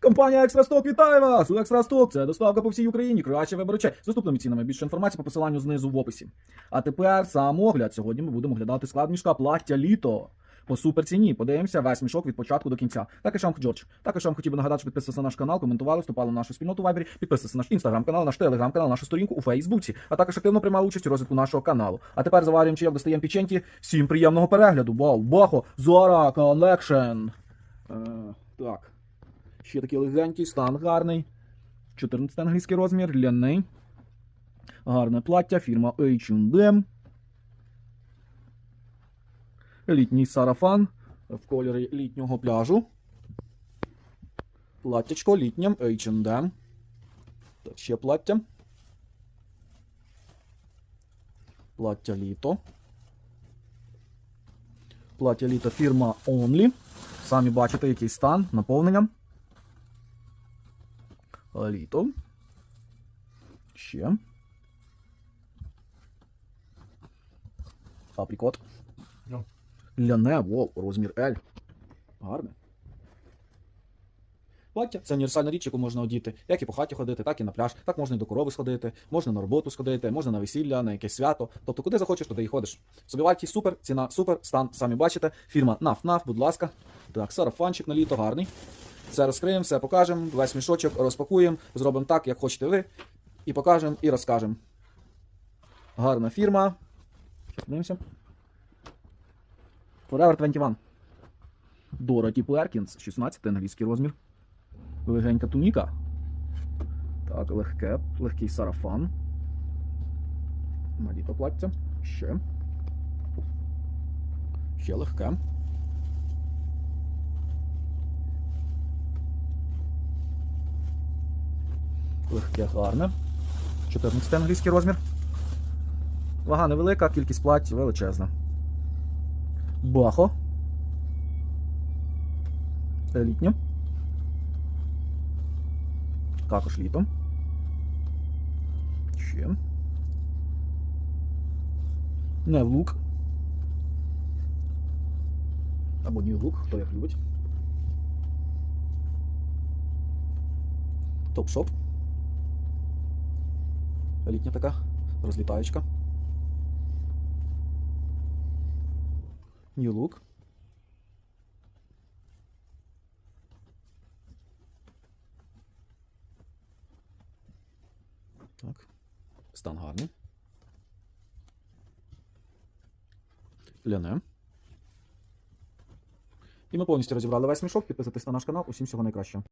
Компанія Екстрасток вітає вас! У Екстрасток це доставка по всій Україні. Краще вибір речей. З доступними цінами. Більше інформації по посиланню знизу в описі. А тепер сам огляд. Сьогодні ми будемо оглядати склад мішка плаття літо. По суперціні. Подивимося весь мішок від початку до кінця. Також вам Джордж. Також вам хотів би нагадати, що підписувалися на наш канал, коментували, вступали в нашу спільноту Вайбері, підписувалися на наш інстаграм-канал, наш телеграм-канал, нашу сторінку у Фейсбуці, а також активно приймали участь у розвитку нашого каналу. А тепер заварюємо чайок, достаємо печеньки. Всім приємного перегляду. Вау, бахо, Зора Collection. Е, так. Ще такий легенький, стан гарний. 14 англійський розмір, ляний. Гарне плаття, фірма H&M. Літній сарафан в кольорі літнього пляжу. Платтячко літнє H&M. Так, ще плаття. Плаття літо. Плаття літо фірма Only. Самі бачите, який стан, наповнення. Літо. Ще. Априкот. Ну. Ляне, вау, розмір L. Гарне. Плаття це універсальна річ, яку можна одіти, як і по хаті ходити, так і на пляж, так можна і до корови сходити, можна на роботу сходити, можна на весілля, на якесь свято. Тобто, куди захочеш, туди і ходиш. Собівартість супер, ціна супер, стан самі бачите. Фірма Наф-Наф, будь ласка. Так, сарафанчик на літо гарний. Все розкриємо, все покажемо, весь мішочок розпакуємо, зробимо так, як хочете ви. І покажемо, і розкажемо. Гарна фірма. Щас подивимося. Forever 21. Дороті Перкінс, 16 англійський розмір. Легенька туніка. Так, легке, легкий сарафан. На літо плаття. Ще. Ще легке. Легке гарне. 14 англійський розмір. Вага невелика, кількість плать величезна. Бахо. Літнє. Також літо. Ще. Не лук. Або New Look, хто як любить. Топ-шоп. Літня така розлітаєчка. New Look. Так. Стан гарний. Ляне. І ми повністю розібрали весь мішок. Підписуйтесь на наш канал. Усім всього найкращого.